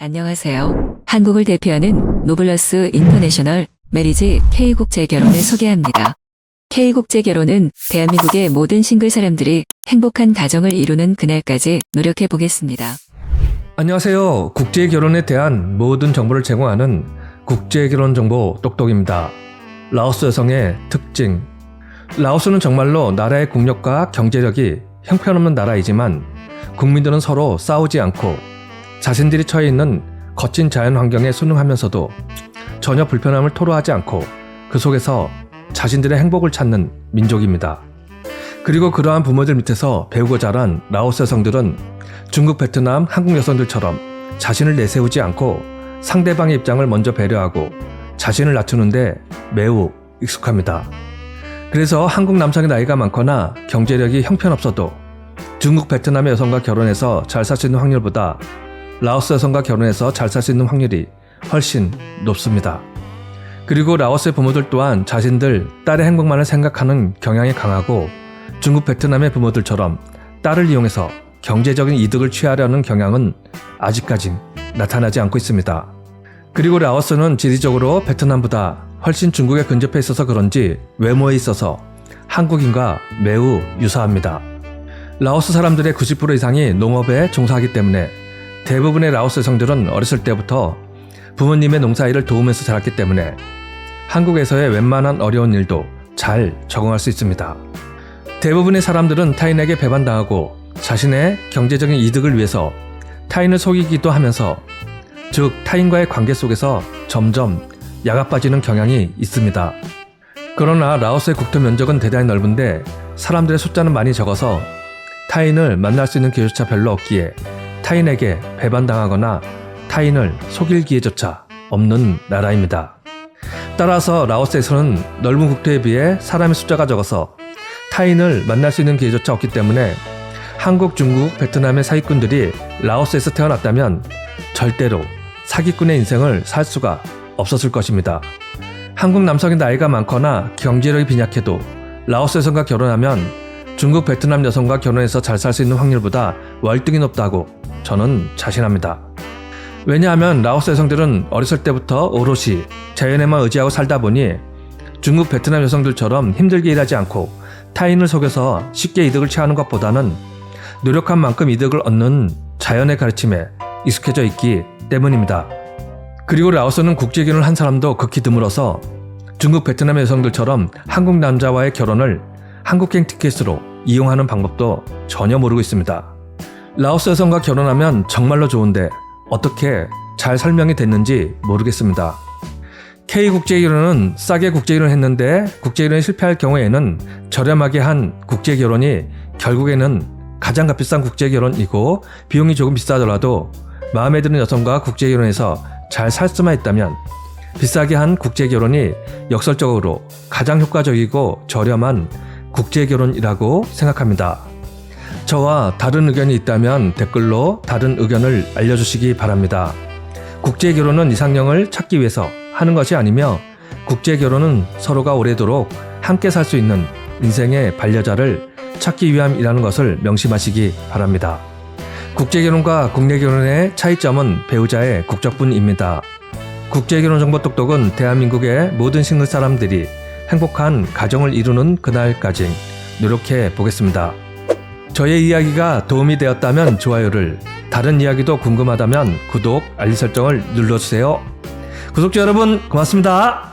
안녕하세요. 한국을 대표하는 노블러스 인터내셔널 메리지 K국제결혼을 소개합니다. K국제결혼은 대한민국의 모든 싱글 사람들이 행복한 가정을 이루는 그날까지 노력해 보겠습니다. 안녕하세요. 국제 결혼에 대한 모든 정보를 제공하는 국제 결혼 정보 똑똑입니다. 라오스 여성의 특징. 라오스는 정말로 나라의 국력과 경제력이 형편없는 나라이지만 국민들은 서로 싸우지 않고 자신들이 처해 있는 거친 자연 환경에 순응하면서도 전혀 불편함을 토로하지 않고 그 속에서 자신들의 행복을 찾는 민족입니다. 그리고 그러한 부모들 밑에서 배우고 자란 라오스 여성들은 중국, 베트남, 한국 여성들처럼 자신을 내세우지 않고 상대방의 입장을 먼저 배려하고 자신을 낮추는데 매우 익숙합니다. 그래서 한국 남성의 나이가 많거나 경제력이 형편없어도 중국, 베트남의 여성과 결혼해서 잘 살 수 있는 확률보다 라오스 여성과 결혼해서 잘 살 수 있는 확률이 훨씬 높습니다. 그리고 라오스의 부모들 또한 자신들 딸의 행복만을 생각하는 경향이 강하고 중국, 베트남의 부모들처럼 딸을 이용해서 경제적인 이득을 취하려는 경향은 아직까진 나타나지 않고 있습니다. 그리고 라오스는 지리적으로 베트남보다 훨씬 중국에 근접해 있어서 그런지 외모에 있어서 한국인과 매우 유사합니다. 라오스 사람들의 90% 이상이 농업에 종사하기 때문에 대부분의 라오스 여성들은 어렸을 때부터 부모님의 농사일을 도우면서 자랐기 때문에 한국에서의 웬만한 어려운 일도 잘 적응할 수 있습니다. 대부분의 사람들은 타인에게 배반당하고 자신의 경제적인 이득을 위해서 타인을 속이기도 하면서 즉 타인과의 관계 속에서 점점 야가 빠지는 경향이 있습니다. 그러나 라오스의 국토 면적은 대단히 넓은데 사람들의 숫자는 많이 적어서 타인을 만날 수 있는 기회조차 별로 없기에 타인에게 배반당하거나 타인을 속일 기회조차 없는 나라입니다. 따라서 라오스에서는 넓은 국토에 비해 사람의 숫자가 적어서 타인을 만날 수 있는 기회조차 없기 때문에 한국, 중국, 베트남의 사기꾼들이 라오스에서 태어났다면 절대로 사기꾼의 인생을 살 수가 없었을 것입니다. 한국 남성의 나이가 많거나 경제력이 빈약해도 라오스 여성과 결혼하면 중국, 베트남 여성과 결혼해서 잘 살 수 있는 확률보다 월등히 높다고 저는 자신합니다. 왜냐하면 라오스 여성들은 어렸을 때부터 오롯이 자연에만 의지하고 살다 보니 중국, 베트남 여성들처럼 힘들게 일하지 않고 타인을 속여서 쉽게 이득을 취하는 것보다는 노력한 만큼 이득을 얻는 자연의 가르침에 익숙해져 있기 때문입니다. 그리고 라오스는 국제 결혼을 한 사람도 극히 드물어서 중국, 베트남 여성들처럼 한국 남자와의 결혼을 한국행 티켓으로 이용하는 방법도 전혀 모르고 있습니다. 라오스 여성과 결혼하면 정말로 좋은데 어떻게 잘 설명이 됐는지 모르겠습니다. K국제결혼은 싸게 국제결혼 했는데 국제결혼이 실패할 경우에는 저렴하게 한 국제결혼이 결국에는 가장 값비싼 국제결혼이고 비용이 조금 비싸더라도 마음에 드는 여성과 국제결혼해서 잘 살 수만 있다면 비싸게 한 국제결혼이 역설적으로 가장 효과적이고 저렴한 국제결혼이라고 생각합니다. 저와 다른 의견이 있다면 댓글로 다른 의견을 알려주시기 바랍니다. 국제결혼은 이상형을 찾기 위해서 하는 것이 아니며 국제결혼은 서로가 오래도록 함께 살 수 있는 인생의 반려자를 찾기 위함이라는 것을 명심하시기 바랍니다. 국제결혼과 국내결혼의 차이점은 배우자의 국적분입니다. 국제결혼 정보 똑똑은 대한민국의 모든 싱글 사람들이 행복한 가정을 이루는 그날까지 노력해 보겠습니다. 저의 이야기가 도움이 되었다면 좋아요를, 다른 이야기도 궁금하다면 구독, 알림 설정을 눌러주세요. 구독자 여러분, 고맙습니다.